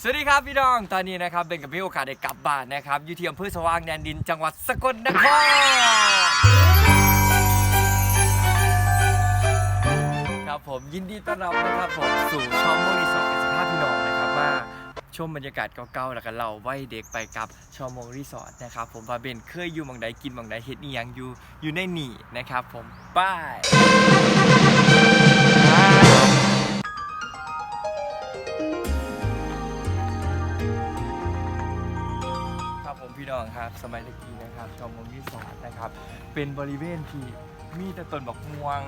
สวัสดีครับพี่น้องตอนนี้นะครับเป็นกับพี่โอกาสได้กลับบ้านนะครับอยู่ที่อำเภอสว่างแดนดินจังหวัดสกลนครครับผมยินดีต้อนรับนะครับผมสู่ช่องโมรีสอร์ทกันสิภาพพี่น้องนะครับว่าชมบรรยากาศเก่าๆแล้วก็เราไว้เด็กไปกับชอมงรีสอร์ทนะครับผมว่าเบนเคยอยู่หมองใดกินหมองใดเฮ็ดอียังอยู่อยู่ในนี่นะครับผมป้าย พี่น้องครับ สมัยตะกี้นะครับชมรมที่สอนนะครับ เป็นบริเวณที่มีแต่ต้นบักม่วง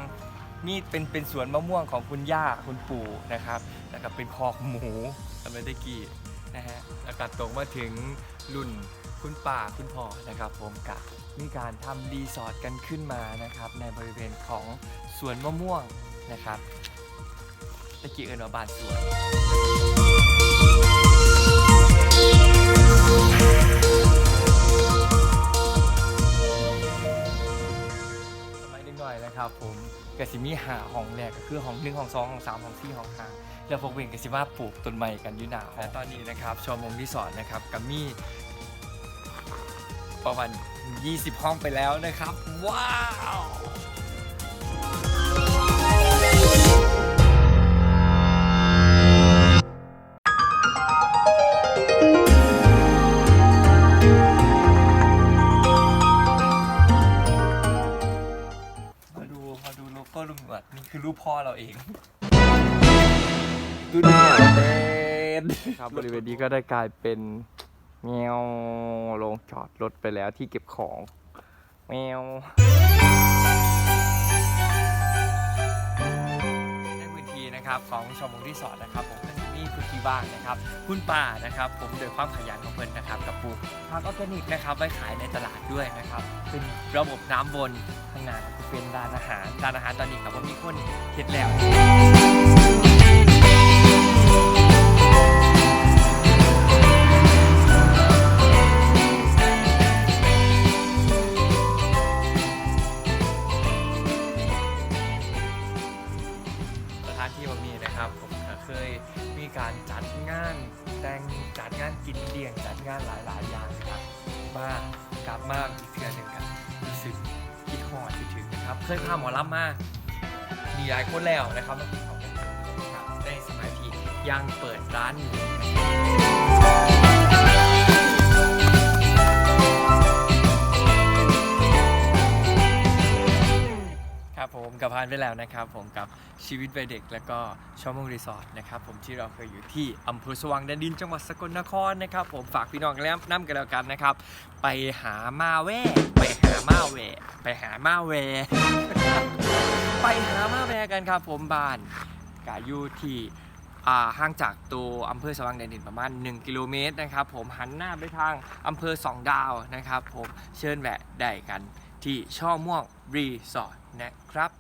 นี่เป็นเป็นสวนมะม่วงของคุณย่าคุณปู่นะครับ แล้วก็เป็นคอกหมูสมัยตะกี้นะฮะแล้วก็ตรงมาถึงรุ่นคุณป่าคุณพ่อนะครับ ผมกะมีการทำรีสอร์ทกันขึ้นมานะครับ ในบริเวณของสวนมะม่วงนะครับตะกี้เอินว่าบานสวน ครับผมกสิมีหาห้องแรกก็คือห้องหนึ่งห้องสองห้องสามห้องสี่ห้องห้าแล้วพวกเวงกสิว่าปลูกต้นไม้กันอยู่หนาห้องและตอนนี้นะครับชมรมที่สอนนะครับกัมมี่ประมาณ20 ห้องไปแล้วนะครับ ว้าว คือรูปพ่อเราเองดูดีเต้นครับบริเวณนี้ก็ได้กลายเป็นแมวลงจอดรถไปแล้วที่เก็บของแมวในพื้นที่นะครับของชมรมที่สอนนะครับผม ก็จะมีพื้นที่บ้างนะครับ คุณป่านะครับ ผมโดยความขยันของเพิ่นนะครับ กับปลูกผักออร์แกนิกนะครับไว้ขายในตลาดด้วยนะครับ เป็นระบบน้ำวนข้างหน้าก็เป็นร้านอาหารร้านอาหารตอนนี้ครับว่ามีคนเฮ็ดแล้วสถานที่แบบนี้นะครับผม เคยมีการจัดงานแต่งจัดงานกินเลี้ยงจัดงานหลายๆอย่างนะครับมากลับมาอีกเทือหนึ่งกับรู้สึกคิดหอดคิดถึงนะครับ เคยพาหมอลำมามีหลายคนแล้วนะครับมากินข้าวกันครับในสมัยที่ยังเปิดร้านอยู่ ไปแล้วนะครับผมกับชีวิตวัยเด็ก แล้วก็ชอมงรีสอร์ทนะครับผมที่เราเคยอยู่ที่อำเภอสว่างแดนดินจังหวัดสกลนครนะครับผมฝากพี่น้องแล้วน้ำกันแล้วกันนะครับ ไปหามาแว่ไปหามาแวไปหามาแวไปหามาแวกันครับผมบ้านกาอยู่ที่อ่าห่างจากตัวอำเภอสว่างแดนดินประมาณ 1 กิโลเมตรนะครับผมหันหน้าไปทางอำเภอสองดาวนะครับผมเชิญแวะได้กันที่ช่อม่วงรีสอร์ทนะครับ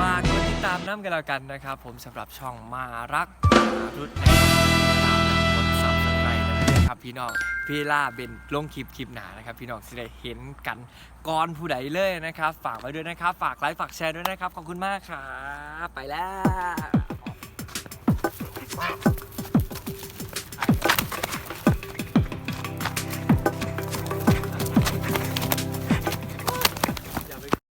ฝากกดติดตามน้ำกันแล้วกันนะครับ ผมสำหรับช่องมารักมารุดนะครับกดซับสไครต์นะครับพี่น้องพี่ล่าเป็นลงคลิปคลิปหนานะครับ พี่น้องจะได้เห็นกันก่อนผู้ใดเลยนะครับ ฝากไว้ด้วยนะครับ ฝากไลค์ฝากแชร์ด้วยนะครับขอบคุณมากครับไปแล้ว